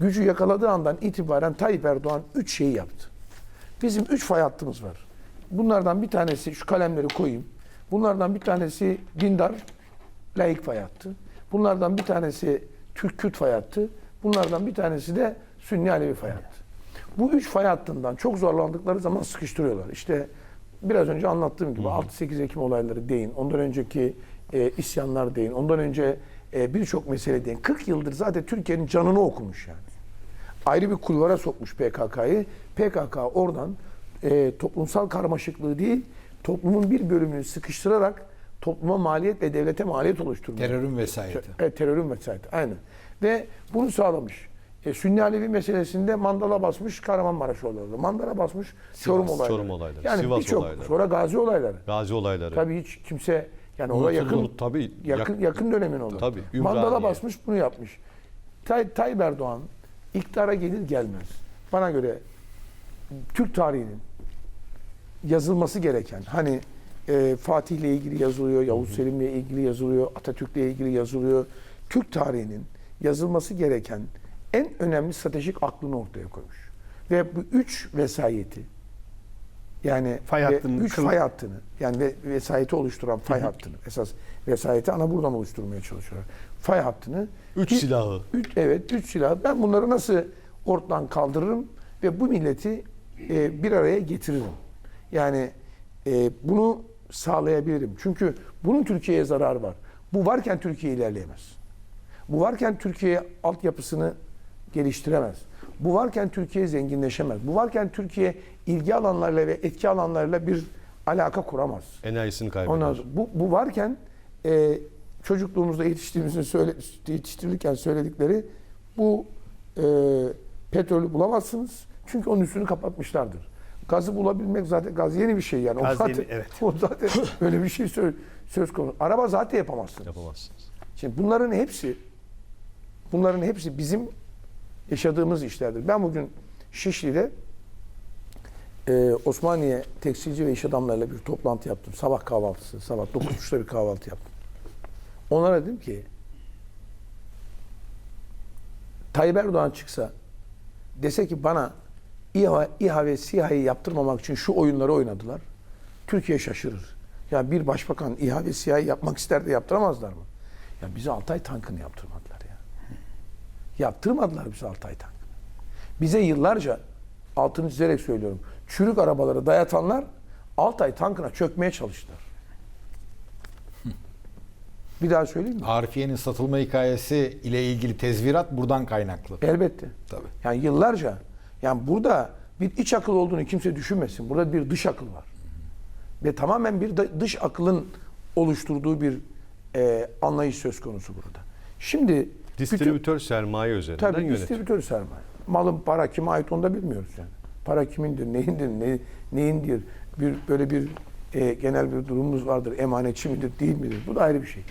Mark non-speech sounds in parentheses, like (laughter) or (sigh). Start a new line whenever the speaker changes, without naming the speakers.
gücü yakaladığı andan itibaren Tayyip Erdoğan üç şeyi yaptı. Bizim üç fay hattımız var. Bunlardan bir tanesi, şu kalemleri koyayım. Bunlardan bir tanesi dindar, laik fay hattı. Bunlardan bir tanesi Türk Kürt fay hattı. Bunlardan bir tanesi de Sünni Alevi fay hattı. Bu üç fay hattından çok zorlandıkları zaman sıkıştırıyorlar. İşte biraz önce anlattığım gibi 6-8 Ekim olayları deyin. Ondan önceki e, isyanlar deyin. Ondan önce e, birçok mesele deyin. 40 yıldır zaten Türkiye'nin canını okumuş yani ayrı bir kulvara sokmuş PKK'yı. PKK oradan e, toplumsal karmaşıklığı değil, toplumun bir bölümünü sıkıştırarak topluma maliyet ve devlete maliyet oluşturmuş.
Terörün vesayeti.
Evet, terörün vesayeti. Aynen. Ve bunu sağlamış. E, Sünni Alevi meselesinde mandala basmış Kahramanmaraş olayları. Mandala basmış Çorum olayları.
Çorum olayları,
Yani
Sivas olayları.
Sonra Gazi olayları.
Gazi olayları.
Tabii hiç kimse yani
Unutuldu,
yakın
tabii.
yakın
Yak-
yakın dönemin olur.
Tabii,
Mandala basmış bunu yapmış. Tay, Tayyip Erdoğan iktidara gelir gelmez. Bana göre Türk tarihinin yazılması gereken hani e, Fatih'le ilgili yazılıyor, Yavuz Selim'le ilgili yazılıyor, Atatürk'le ilgili yazılıyor. Türk tarihinin yazılması gereken en önemli stratejik aklını ortaya koymuş. Ve bu üç vesayeti yani
Fay
ve
hattının
üç fay hattını yani ve, vesayeti oluşturan fay hattını esas vesayeti ana buradan oluşturmaya çalışıyorlar. Fay hattını
Üç
bir-
silahı.
Üç, evet, üç silah. Ben bunları nasıl ortadan kaldırırım ve bu milleti e, bir araya getiririm. Yani e, bunu sağlayabilirim. Çünkü bunun Türkiye'ye zararı var. Bu varken Türkiye ilerleyemez. Bu varken Türkiye altyapısını geliştiremez. Bu varken Türkiye zenginleşemez. Bu varken Türkiye ilgi alanlarıyla ve etki alanlarıyla bir alaka kuramaz.
Enerjisini kaybeder.
Ondan bu, bu varken e, çocukluğumuzda yetiştiğimizin söyle, yetiştirirken söyledikleri bu e, petrolü bulamazsınız. Çünkü onun üstünü kapatmışlardır. Gazı bulabilmek zaten gaz yeni bir şey yani.
Gaz
o zaten,
yeni, evet. (laughs)
O zaten öyle bir şey söz, söz konusu. Araba zaten yapamazsınız.
Yapamazsınız.
Şimdi bunların hepsi bunların hepsi bizim yaşadığımız işlerdir. Ben bugün Şişli'de e, Osmaniye tekstilci ve iş adamlarıyla bir toplantı yaptım. Sabah kahvaltısı. Sabah 9.30'da bir kahvaltı yaptım. Onlara dedim ki Tayyip Erdoğan çıksa dese ki bana İHA, İHA ve SİHA'yı yaptırmamak için şu oyunları oynadılar. Türkiye şaşırır. Ya bir başbakan İHA ve SİHA'yı yapmak ister de yaptıramazlar mı? Ya bize Altay tankını yaptırmadılar ya. Yaptırmadılar bize Altay tankını. Bize yıllarca altını çizerek söylüyorum. Çürük arabaları dayatanlar Altay tankına çökmeye çalıştılar. Bir daha söyleyeyim mi?
Arifiye'nin satılma hikayesi ile ilgili tezvirat buradan kaynaklı.
Elbette.
Tabii.
Yani yıllarca yani burada bir iç akıl olduğunu kimse düşünmesin. Burada bir dış akıl var. Ve tamamen bir dış akılın oluşturduğu bir e, anlayış söz konusu burada. Şimdi bütün-
Distribütör sermaye üzerinden
tabii
yönetiyor.
distribütör sermaye. Malın para kime ait onu da bilmiyoruz yani. Para kimindir, neyindir, ne, neyindir? Bir böyle bir e, genel bir durumumuz vardır. Emanetçi midir, değil midir? Bu da ayrı bir şey.